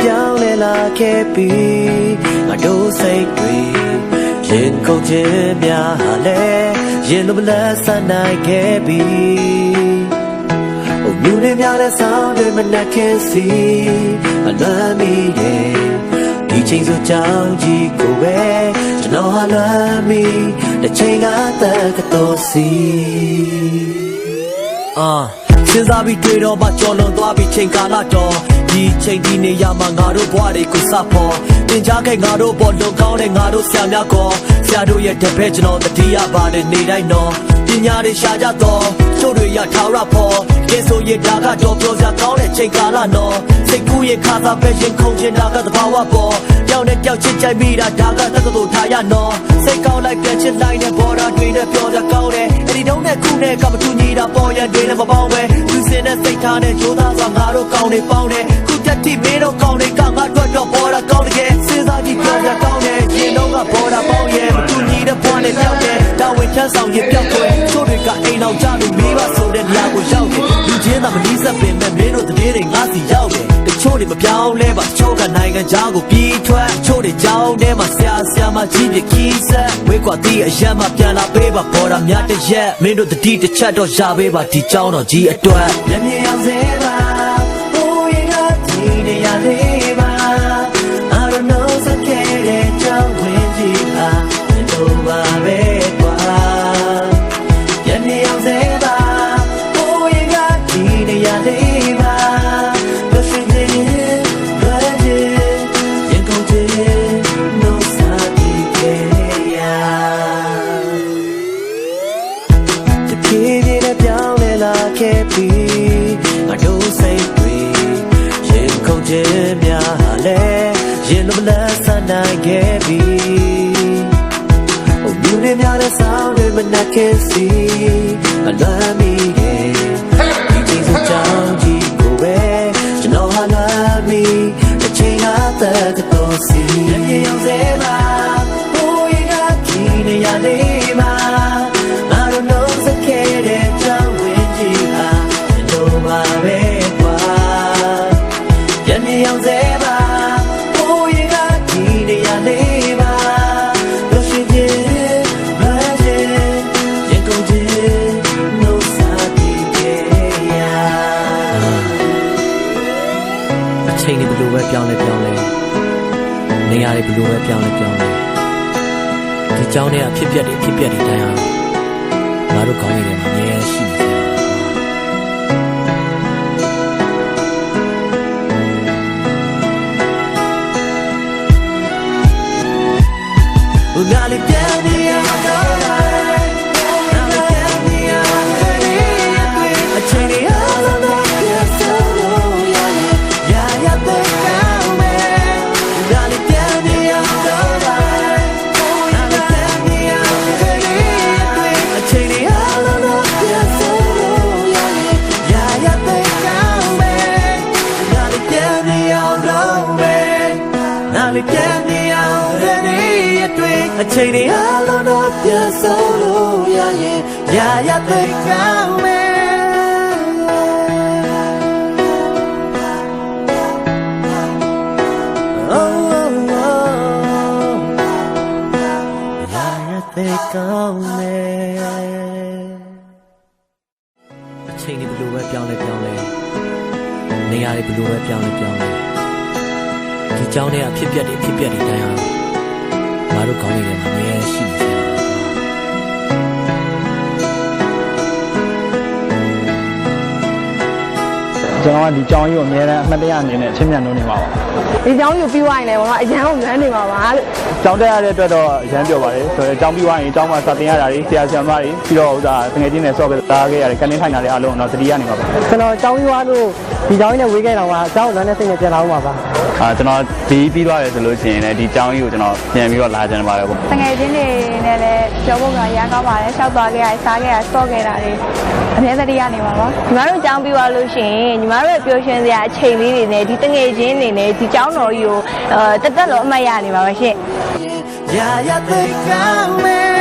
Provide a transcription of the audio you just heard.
ဖြည်းဖြည်းနဲ့ပြောင်းလဲလာခဲ့ပြီးငါတို့စိတ်တွေရင်ကုန်ခြင်းများဟာလဲရင်လိုမလဲဆန်နိုင်ခဲ့ပြီး Oh, you need me the sound of my can see. I love me, yeah. ဒီချိန်ဆိုကြောင်းကြီးကိုပဲကျွန်တော်ဟာ love me တစ်ချိန်ကတည်းကတော့စီအာစဉ်းစားပြီးတွေ့တော့မှကြော်လွန်သွားပြီးချိန်ကာလတော့ ဒီချိန်ဒီနေရာမှာငါတို့ဘဝတွေကိုစဖို့တင်ကြခဲ့ငါတို့ပေါ်လွန်ကောင်းတဲ့ငါတို့ဆရာများကောဆရာတို့ရဲ့တပည့်ကျွန်တော်တတိယပါတယ်နေတိုင်းတော့ပညာတွေရှာကြတော့ကျို့တွေရထားရဖို့ကဲဆိုရင်ဒါကတော့ပြောစရာကောင်းတဲ့ချိန်ကာလတော့စိတ်ကူးရင်ခါသာပဲရင်ခုန်ချင်တာကသဘာဝပေါ်ကြောက်နဲ့ကြောက်ချစ်ကြိုက်မိတာဒါကတက္ကသိုလ်ထားရနော်စိတ်ကောင်းလိုက်ပြန်ချစ်လိုက်တဲ့ဘော်ဒါတွေနဲ့ပြောစရာကောင်းတယ်အဲ့ဒီတုန်းနဲ့ခုနဲ့ကမတူညီတာပေါ်ရတွေနဲ့မပေါင်းပဲသူစင် တဲ့စိတ်ထားနဲ့ရိုးသားစွာငါတို့ကောင်းနေပေါင်းတယ်ခုတက်တိမင်းတို့ကောင်းနေကငါတို့တော့ဘော်ဒါကောင်းတယ်စဉ်းစားကြည့်ပြောစရာကောင်းတယ်ရင်တော့ကဘော်ဒါပေါင်းရဲ့မတူညီတဲ့ဘဝနဲ့ပြောင်းတယ်တာဝန်ထမ်းဆောင်ရင်ပြောက်ွယ်ချို့တွေကအိမ်အောင်ကြလို့မိဘဆိုတဲ့နေရာကိုရောက်တယ်လူချင်းသာမနီးစပ်ပင်မဲ့မင်းတို့တည်းတွေငါစီရောက်တယ်တချို့တွေမပြောင်းလဲပါတချို့ကနိုင်ငံခြားကိုပြေးထွက် တချို့တွေကြောင်းထဲမှာဆရာဆရာမကြီးပြကီးဆက်ဝေးကွာတီးအရက်မှပြန်လာပေးပါပေါ်တာများတစ်ရက်မင်းတို့တတိတစ်ချက်တော့ရပေးပါဒီကြောင်းတော့ကြီးအတွက်မျက်မြင် ခြင်းများဟာလဲရင်လိုမလဲဆန်နိုင်ခဲ့ပြီး Oh, you need me the sound of my can see. I love me, yeah. ပြောင်းလဲပြောင်းလဲနေရာတွေဘလို့ပဲပြောင်းလဲပြောင်းလဲဒီကြောင်းတွေအဖြစ်ပြက်တွေအဖြစ်ပြက်တွေတိုင်းအောင်ငါတို့ကောင်းနေတယ်မှာအများကြီးရှိတယ် လေးပြန်နေရတဲ့နေ့အတွင်းအချိန်တွေအားလုံးတော့ပြတ်ဆုံးလို့ရရင်ရရတဲ့ကောင်းမယ် Oh, oh, oh. ရရတဲ့ကောင်းမယ်အချိန်တွေဘယ်လိုပဲပြောင်းလဲပြောင်းလဲနေရာတွေဘယ်လိုပဲပြောင်းလဲပြောင်းလဲ ဒီကြောင်းထဲကဖြစ်ပျက်တွေဖြစ်ပျက်တွေတိုင်းဟာမတို့ကောင်းနေတဲ့မှာအများရှိနေတယ်ကျွန်တော်ကဒီကြောင်းကြီးကိုအများအားအမှတ်တရအနေနဲ့ချင်းမြန်လို့နေပါပါဒီကြောင်းယူပြီးွားရင်လည်းဘာမှအရန်ကိုလမ်းနေပါပါလို့ကြောင်းတက်ရတဲ့အတွက်တော့အရန်ပြောပါတယ်ဆိုတော့ကြောင်းပြီးွားရင်ကြောင်းမှာစတင်ရတာတွေဆရာဆရာမတွေပြီးတော့ဥစားငွေချင်းနဲ့ဆော့ကစားခဲ့ရတယ်ကနေထိုင်တာတွေအားလုံးတော့သတိရနေပါပါကျွန်တော်ကြောင်းပြီးွားလို့ဒီကြောင်းကြီးနဲ့ဝေးခဲ့တော့ကကြောင်းလမ်းနဲ့စိတ်နဲ့ပြန်လာအောင်ပါပါ အာကျွန်တော်ဒီပြီးသွားတယ်ဆိုလို့ရှိရင်လည်းဒီကြောင်းကြီးကိုကျွန်တော်ပြန်ပြီးတော့လာကြတယ်ပါတယ်ပေါ့တငယ်ချင်းတွေနဲ့လည်းပြောဖို့ကရမ်းကောင်းပါတယ်။ရှောက်သွားခဲ့ရစားခဲ့ရဆော့ခဲ့တာတွေအများသတိရနေပါပါ။ညီမတို့ကြောင်းပြီးသွားလို့ရှိရင်ညီမတို့ရဲ့ပျော်ရွှင်စရာအချိန်လေးတွေနဲ့ဒီတငယ်ချင်းတွေနဲ့ဒီကြောင်းတော်ကြီးကိုအဲတက်တက်လို့အမှတ်ရနေပါပါရှင့်ရရတဲ့ကော